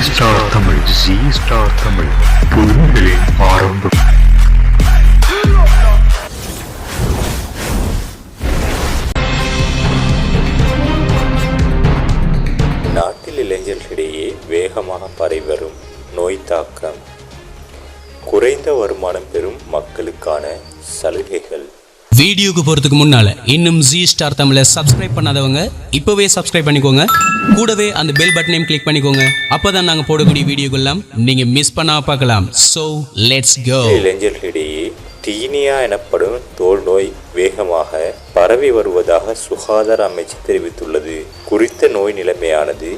G star Tamil புதுமைகளின் ஆரம்பம் நாட்டில் இளைஞர்களிடையே வேகமாக பரவிவரும் நோய் தாக்கம் குறைந்த வருமானம் பெறும் மக்களுக்கான சலுகைகள். வீடியோக்கு போகிறதுக்கு முன்னால் இன்னும் ஜி ஸ்டார் தமிழை சப்ஸ்கிரைப் பண்ணாதவங்க இப்போவே சப்ஸ்கிரைப் பண்ணிக்கோங்க. கூடவே அந்த பெல் பட்டனையும் கிளிக் பண்ணிக்கோங்க. அப்பதான் நாங்கள் போடக்கூடிய வீடியோக்கெல்லாம் நீங்கள் மிஸ் பண்ணாமல் பார்க்கலாம். ஸோ லெட்ஸ் கோ இளைஞர்களிடையே டீனியா எனப்படும் தோல் நோய் வேகமாக பரவி வருவதாக சுகாதார அமைச்சு தெரிவித்துள்ளது. குறித்த நோய் நிலைமையானது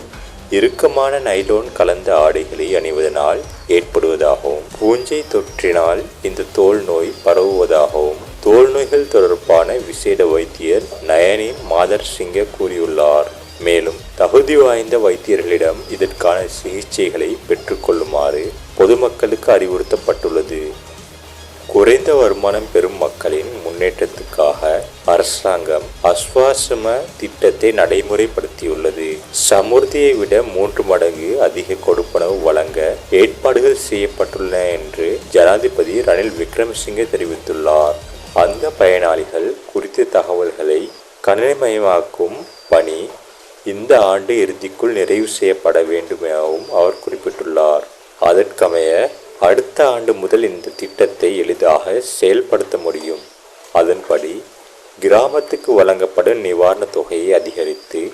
இறுக்கமான நைலோன் கலந்த ஆடைகளை அணிவதனால் ஏற்படுவதாகவும் பூஞ்சை தொற்றினால் இந்த தோல் நோய் பரவுவதாகவும் தோல் நோய்கள் தொடர்பான விசேட வைத்தியர் நயனி மாதர் சிங்க கூறியுள்ளார். மேலும் தகுதி வாய்ந்த வைத்தியர்களிடம் இதற்கான சிகிச்சைகளை பெற்றுக்கொள்ளுமாறு பொதுமக்களுக்கு அறிவுறுத்தப்பட்டுள்ளது. குறைந்த வருமானம் பெறும் மக்களின் முன்னேற்றத்துக்காக அரசாங்கம் அஸ்வாசம திட்டத்தை நடைமுறைப்படுத்தியுள்ளது. சமுர்த்தியை விட மூன்று மடங்கு அதிக கொடுப்பனவு வழங்க ஏற்பாடுகள் செய்யப்பட்டுள்ளன என்று ஜனாதிபதி ரணில் விக்ரமசிங்கே தெரிவித்துள்ளார். பயனாளிகள் குறித்த தகவல்களை கணினிமயமாக்கும் பணி இந்த ஆண்டு இறுதிக்குள் நிறைவு செய்யப்பட வேண்டும் எனவும் அவர் குறிப்பிட்டுள்ளார். அதற்கமைய அடுத்த ஆண்டு முதல் இந்த திட்டத்தை எளிதாக செயல்படுத்த முடியும். அதன்படி கிராமத்துக்கு வழங்கப்படும் நிவாரணத் தொகையை அதிகரித்து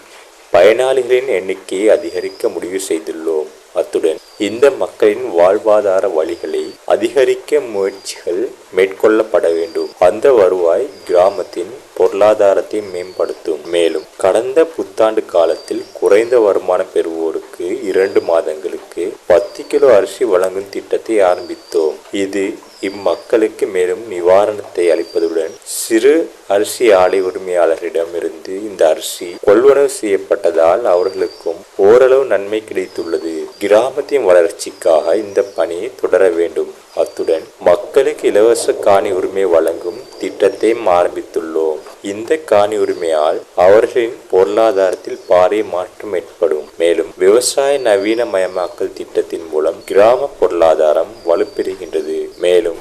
பயனாளிகளின் எண்ணிக்கையை அதிகரிக்க முடிவு செய்துள்ளோம். அத்துடன் இந்த மக்களின் வாழ்வாதார வழிகளை அதிகரிக்க முயற்சிகள் மேற்கொள்ளப்பட வேண்டும். அந்த வருவாய் கிராமத்தின் பொருளாதாரத்தை மேம்படுத்தும். மேலும் கடந்த புத்தாண்டு காலத்தில் குறைந்த வருமானம் பெறுவோருக்கு இரண்டு மாதங்களுக்கு பத்து கிலோ அரிசி வழங்கும் திட்டத்தை ஆரம்பித்தோம். இது இம்மக்களுக்கு மேலும் நிவாரணத்தை அளிப்பதுடன் சிறு அரிசி ஆலை உரிமையாளரிடமிருந்து இந்த அரிசி கொள்வனவு செய்யப்பட்டதால் அவர்களுக்கும் ஓரளவு நன்மை கிடைத்துள்ளது. கிராமத்தின் வளர்ச்சிக்காக இந்த பணி தொடர வேண்டும். அத்துடன் மக்களுக்கு இலவச காணி உரிமை வழங்கும் திட்டத்தை ஆரம்பித்துள்ளோம். இந்த காணி உரிமையால் அவர்களின் பொருளாதாரத்தில் பாரிய மாற்றம் ஏற்படும். மேலும் விவசாய நவீனமயமாக்கல் திட்டத்தின் மூலம் கிராம பொருளாதாரம் வலுப்பெறுகின்றது. மேலும்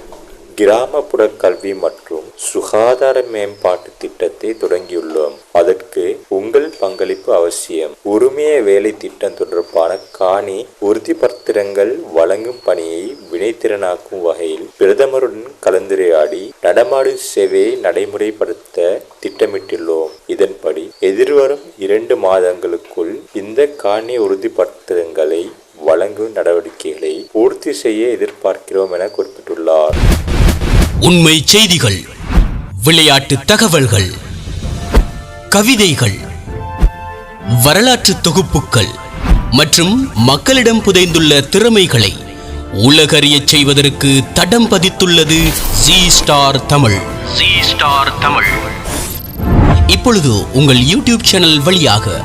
கிராமப்புற கல்வி மற்றும் சுகாதார மேம்பாட்டு திட்டத்தை தொடங்கியுள்ளோம். அதற்கு உங்கள் பங்களிப்பு அவசியம். உரிமைய வேலை திட்டம் தொடர்பான காணி உறுதிப்பத்திரங்கள் வழங்கும் பணியை வினைத்திறனாக்கும் வகையில் பிரதமருடன் கலந்துரையாடி நடமாடு சேவையை நடைமுறைப்படுத்த திட்டமிட்டுள்ளோம். இதன்படி எதிர்வரும் இரண்டு மாதங்களுக்குள் இந்த காணி உறுதிப்பத்திரங்களை வழங்கும் நடவடிக்கைகளை பூர்த்தி செய்ய எதிர்பார்க்கிறோம் என குறிப்பிட்டுள்ளார். உண்மை செய்திகள். விளையாட்டு தகவல்கள் கவிதைகள் வரலாற்று தொகுப்புகள் மற்றும் மக்களிடம் புதைந்துள்ள திறமைகளை உலகறியச் செய்வதற்கு தடம் பதித்துள்ளது G Star Tamil. G Star Tamil. இப்பொழுது உங்கள் யூடியூப் சேனல் வழியாக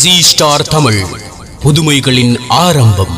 ஜி ஸ்டார் தமிழ் புதுமைகளின் ஆரம்பம்.